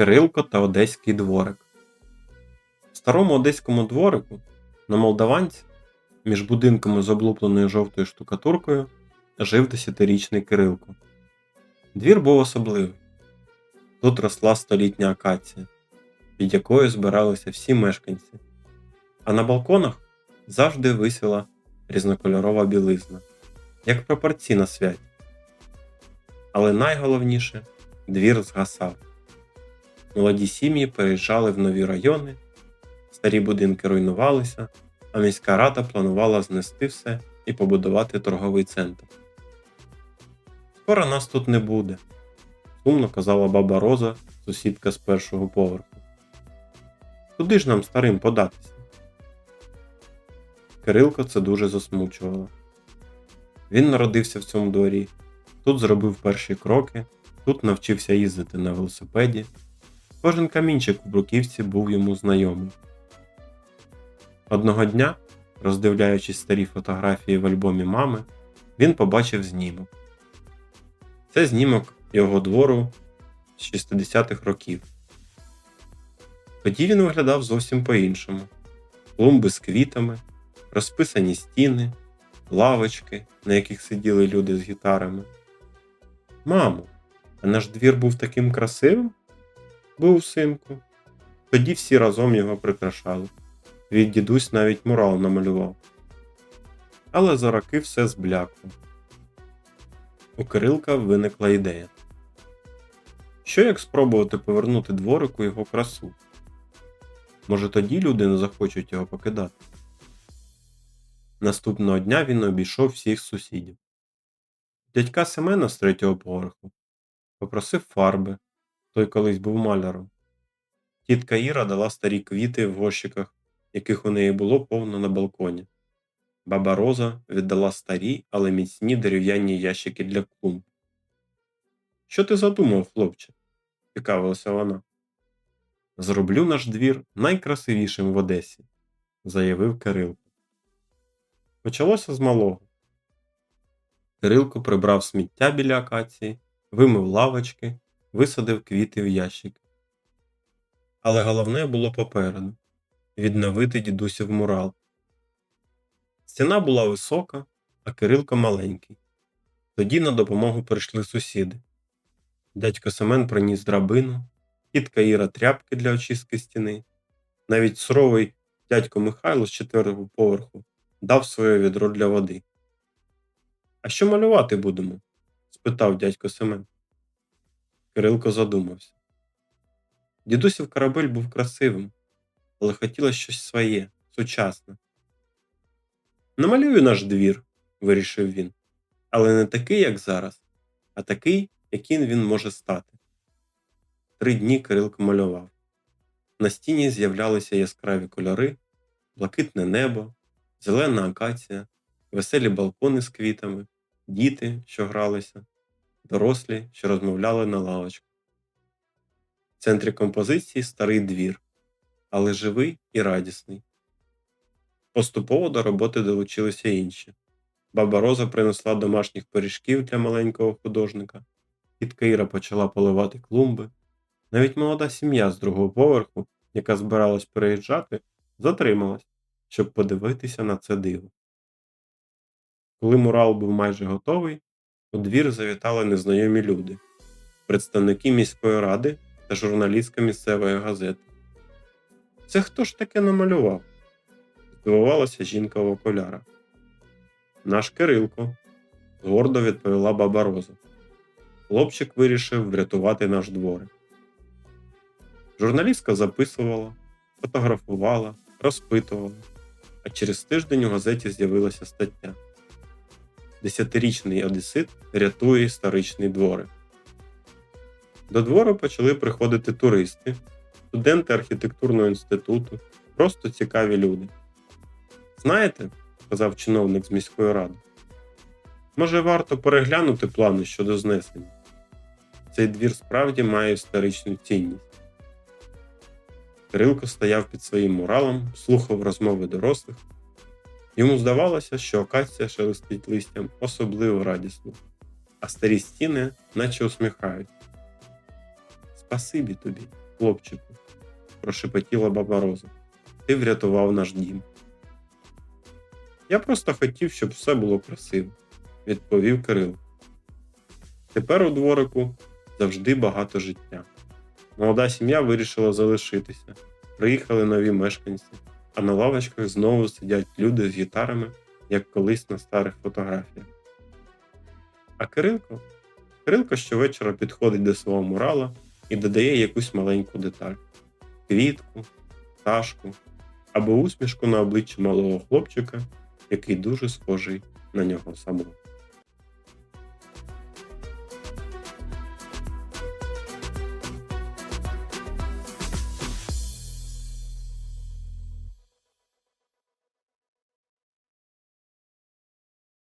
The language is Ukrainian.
Кирилко та Одеський дворик. В старому одеському дворику на Молдаванці між будинками з облупленою жовтою штукатуркою жив десятирічний Кирилко. Двір був особливий. Тут росла столітня акація, під якою збиралися всі мешканці, а на балконах завжди висіла різнокольорова білизна, як прапорці на святі. Але найголовніше двір згасав. Молоді сім'ї переїжджали в нові райони, старі будинки руйнувалися, а міська рада планувала знести все і побудувати торговий центр. Скоро нас тут не буде, сумно казала баба Роза, сусідка з першого поверху. Куди ж нам старим податися? Кирилко це дуже засмучувало. Він народився в цьому дворі, тут зробив перші кроки, тут навчився їздити на велосипеді. Кожен камінчик у бруківці був йому знайомий. Одного дня, роздивляючись старі фотографії в альбомі мами, він побачив знімок. Це знімок його двору з 60-х років. Тоді він виглядав зовсім по-іншому: клумби з квітами, розписані стіни, лавочки, на яких сиділи люди з гітарами. Мамо, а наш двір був таким красивим? Був синку. Тоді всі разом його прикрашали. Від дідусь навіть мурал намалював. Але за роки все зблякло. У Кирилка виникла ідея. Що як спробувати повернути дворику його красу? Може тоді люди не захочуть його покидати? Наступного дня він обійшов всіх сусідів. Дядька Семена з третього поверху попросив фарби, той колись був маляром. Тітка Іра дала старі квіти в горщиках, яких у неї було повно на балконі. Баба Роза віддала старі, але міцні дерев'яні ящики для клумб. Що ти задумав, хлопче? цікавилася вона. Зроблю наш двір найкрасивішим в Одесі, заявив Кирилко. Почалося з малого. Кирилко прибрав сміття біля акації, вимив лавочки, висадив квіти в ящик. Але головне було попереду відновити дідусів мурал. Стіна була висока, а Кирилко маленький. Тоді на допомогу прийшли сусіди. Дядько Семен приніс драбину, тітка Іра тряпки для очистки стіни. Навіть суровий дядько Михайло з четвертого поверху дав своє відро для води. А що малювати будемо? спитав дядько Семен. Кирилко задумався. Дідусів корабель був красивим, але хотілося щось своє, сучасне. Намалюю наш двір, вирішив він, але не такий, як зараз, а такий, яким він може стати. Три дні Кирилко малював. На стіні з'являлися яскраві кольори, блакитне небо, зелена акація, веселі балкони з квітами, діти, що гралися, дорослі, що розмовляли на лавочку. В центрі композиції старий двір, але живий і радісний. Поступово до роботи долучилися інші. Баба Роза принесла домашніх пиріжків для маленького художника, тітка Іра почала поливати клумби. Навіть молода сім'я з другого поверху, яка збиралась переїжджати, затрималась, щоб подивитися на це диво. Коли мурал був майже готовий, у двір завітали незнайомі люди, представники міської ради та журналістка місцевої газети. Це хто ж таке намалював? здивувалася жінка в окулярах. Наш Кирилко, гордо відповіла баба Роза. Хлопчик вирішив врятувати наш дворик. Журналістка записувала, фотографувала, розпитувала, а через тиждень у газеті з'явилася стаття. Десятирічний одесит рятує історичний дворик. До двору почали приходити туристи, студенти архітектурного інституту, просто цікаві люди. Знаєте, сказав чиновник з міської ради, може варто переглянути плани щодо знесення. Цей двір справді має історичну цінність. Кирилко стояв під своїм муралом, слухав розмови дорослих. Йому здавалося, що акація шелестить листям особливо радісно, а старі стіни наче усміхають. Спасибі тобі, Хлопчику, прошепотіла баба Роза. Ти врятував наш дім. Я просто хотів, щоб все було красиво, відповів Кирил. Тепер у дворику завжди багато життя. Молода сім'я вирішила залишитися. Приїхали нові мешканці, а на лавочках знову сидять люди з гітарами, як колись на старих фотографіях. А Кирилко? Кирилко щовечора підходить до свого мурала і додає якусь маленьку деталь: квітку, пташку або усмішку на обличчі малого хлопчика, який дуже схожий на нього самого.